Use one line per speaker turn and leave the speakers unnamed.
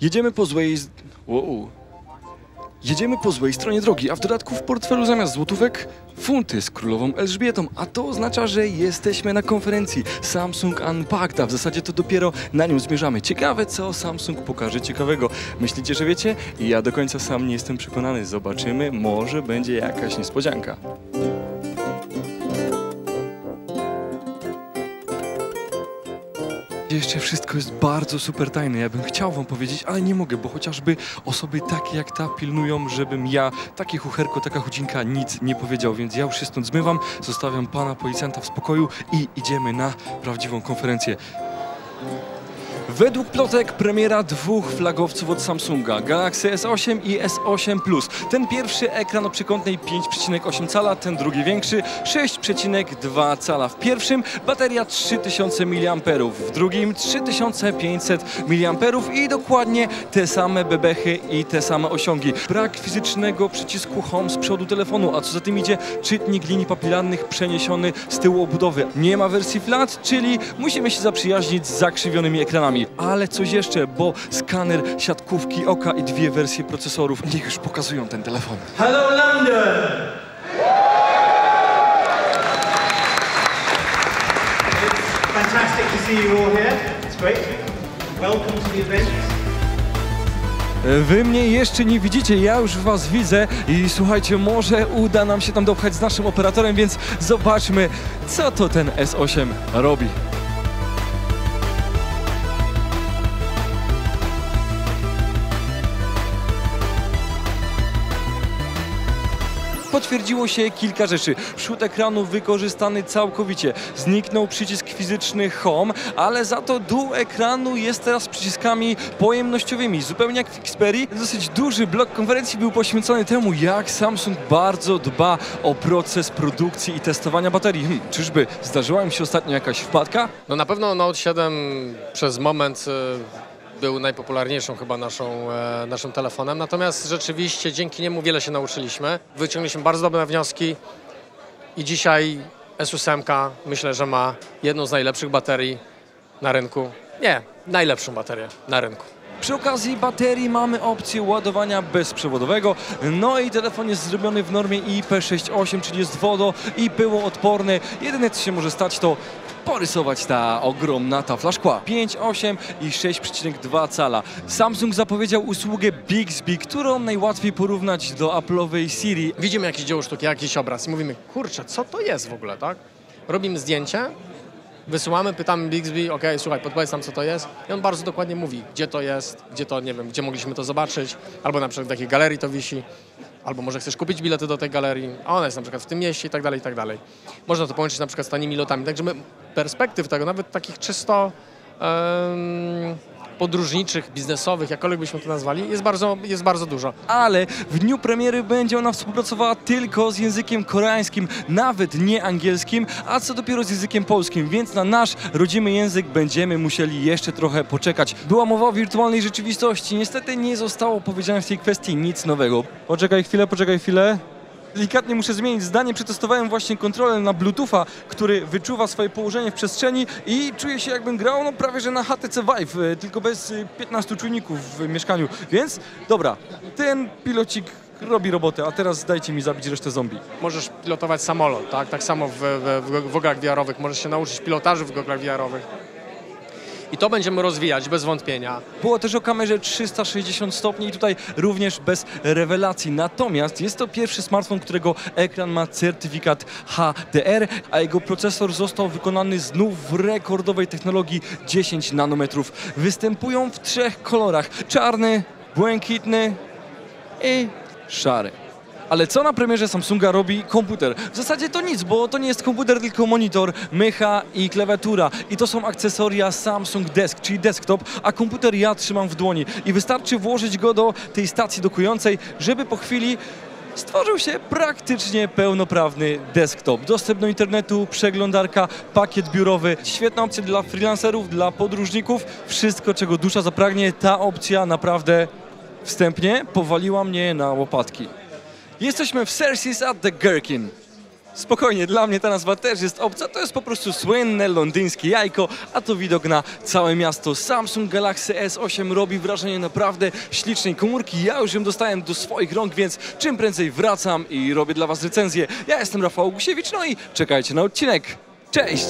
Jedziemy po złej... Wow. Jedziemy po złej stronie drogi, a w dodatku w portfelu zamiast złotówek funty z królową Elżbietą, a to oznacza, że jesteśmy na konferencji Samsung Unpacked, a w zasadzie to dopiero na nią zmierzamy. Ciekawe, co Samsung pokaże ciekawego. Myślicie, że wiecie? Ja do końca sam nie jestem przekonany. Zobaczymy, może będzie jakaś niespodzianka. Jeszcze wszystko jest bardzo super tajne. Ja bym chciał wam powiedzieć, ale nie mogę, bo chociażby osoby takie jak ta pilnują, żebym ja, takie chucherko, taka chudzinka, nic nie powiedział, więc ja już się stąd zmywam, zostawiam pana policjanta w spokoju i idziemy na prawdziwą konferencję. Według plotek premiera dwóch flagowców od Samsunga, Galaxy S8 i S8 Plus. Ten pierwszy ekran o przekątnej 5,8 cala, ten drugi większy 6,2 cala. W pierwszym bateria 3000 mAh, w drugim 3500 mAh i dokładnie te same bebechy i te same osiągi. Brak fizycznego przycisku Home z przodu telefonu, a co za tym idzie czytnik linii papilarnych przeniesiony z tyłu obudowy. Nie ma wersji flat, czyli musimy się zaprzyjaźnić z zakrzywionymi ekranami. Ale coś jeszcze, bo skaner siatkówki oka i dwie wersje procesorów niech już pokazują ten telefon.
Hello, London! It's fantastic to see you all here. It's great. Welcome to the event.
Wy mnie jeszcze nie widzicie, ja już was widzę i słuchajcie, może uda nam się tam dopchać z naszym operatorem, więc zobaczmy, co to ten S8 robi. Potwierdziło się kilka rzeczy. Przód ekranu wykorzystany całkowicie. Zniknął przycisk fizyczny Home, ale za to dół ekranu jest teraz przyciskami pojemnościowymi. Zupełnie jak w Xperia. Dosyć duży blok konferencji był poświęcony temu, jak Samsung bardzo dba o proces produkcji i testowania baterii. Hmm, czyżby zdarzyła im się ostatnio jakaś wpadka?
No na pewno Note 7 przez moment e, był najpopularniejszą chyba naszą, e, naszym telefonem, natomiast rzeczywiście dzięki niemu wiele się nauczyliśmy. Wyciągnęliśmy bardzo dobre wnioski i dzisiaj S8 myślę, że ma jedną z najlepszych baterii na rynku. Nie, najlepszą baterię na rynku.
Przy okazji baterii mamy opcję ładowania bezprzewodowego. No i telefon jest zrobiony w normie IP68, czyli jest wodo i pyłoodporny. Jedyne co się może stać to porysować ta ogromna tafla szkła. 5,8 i 6,2 cala. Samsung zapowiedział usługę Bixby, którą najłatwiej porównać do Apple'owej Siri.
Widzimy jakieś dzieło sztuki, jakiś obraz i mówimy, kurczę, co to jest w ogóle, tak? Robimy zdjęcie, wysyłamy, pytamy Bixby, ok, słuchaj, podpowiedz nam, co to jest. I on bardzo dokładnie mówi, gdzie to jest, gdzie to, nie wiem, gdzie mogliśmy to zobaczyć, albo na przykład w jakiej galerii to wisi, albo może chcesz kupić bilety do tej galerii, a ona jest na przykład w tym mieście i tak dalej, i tak dalej. Można to połączyć na przykład z tanimi lotami. Także my perspektyw tego, nawet takich czysto podróżniczych, biznesowych, jakkolwiek byśmy to nazwali, jest bardzo, jest bardzo dużo.
ale w dniu premiery będzie ona współpracowała tylko z językiem koreańskim, nawet nie angielskim, a co dopiero z językiem polskim, więc na nasz rodzimy język będziemy musieli jeszcze trochę poczekać. Była mowa o wirtualnej rzeczywistości, niestety nie zostało powiedziane w tej kwestii nic nowego. Poczekaj chwilę, poczekaj chwilę. Delikatnie muszę zmienić zdanie. Przetestowałem właśnie kontroler na Bluetootha, który wyczuwa swoje położenie w przestrzeni i czuję się jakbym grał no prawie że na HTC Vive, e, tylko bez e, 15 czujników w mieszkaniu. Więc dobra, ten pilocik robi robotę, a teraz dajcie mi zabić resztę zombie.
Możesz pilotować samolot, tak? Tak samo w, w, w goglach VR-owych, możesz się nauczyć pilotażu w goglach VR-owych. I to będziemy rozwijać bez wątpienia.
Było też o kamerze 360 stopni i tutaj również bez rewelacji. Natomiast jest to pierwszy smartfon, którego ekran ma certyfikat HDR, a jego procesor został wykonany znów w rekordowej technologii 10 nanometrów. Występują w trzech kolorach: czarny, błękitny i szary. Ale co na premierze Samsunga robi komputer? W zasadzie to nic, bo to nie jest komputer, tylko monitor, mycha i klawiatura. I to są akcesoria Samsung Desk, czyli desktop, a komputer ja trzymam w dłoni. I wystarczy włożyć go do tej stacji dokującej, żeby po chwili stworzył się praktycznie pełnoprawny desktop. Dostęp do internetu, przeglądarka, pakiet biurowy. Świetna opcja dla freelancerów, dla podróżników. Wszystko, czego dusza zapragnie, ta opcja naprawdę wstępnie powaliła mnie na łopatki. Jesteśmy w Cersei's at the Gherkin. Spokojnie, dla mnie ta nazwa też jest obca, to jest po prostu słynne londyńskie jajko, a to widok na całe miasto. Samsung Galaxy S8 robi wrażenie naprawdę ślicznej komórki, ja już ją dostałem do swoich rąk, więc czym prędzej wracam i robię dla Was recenzję. Ja jestem Rafał Gusiewicz, no i czekajcie na odcinek. Cześć!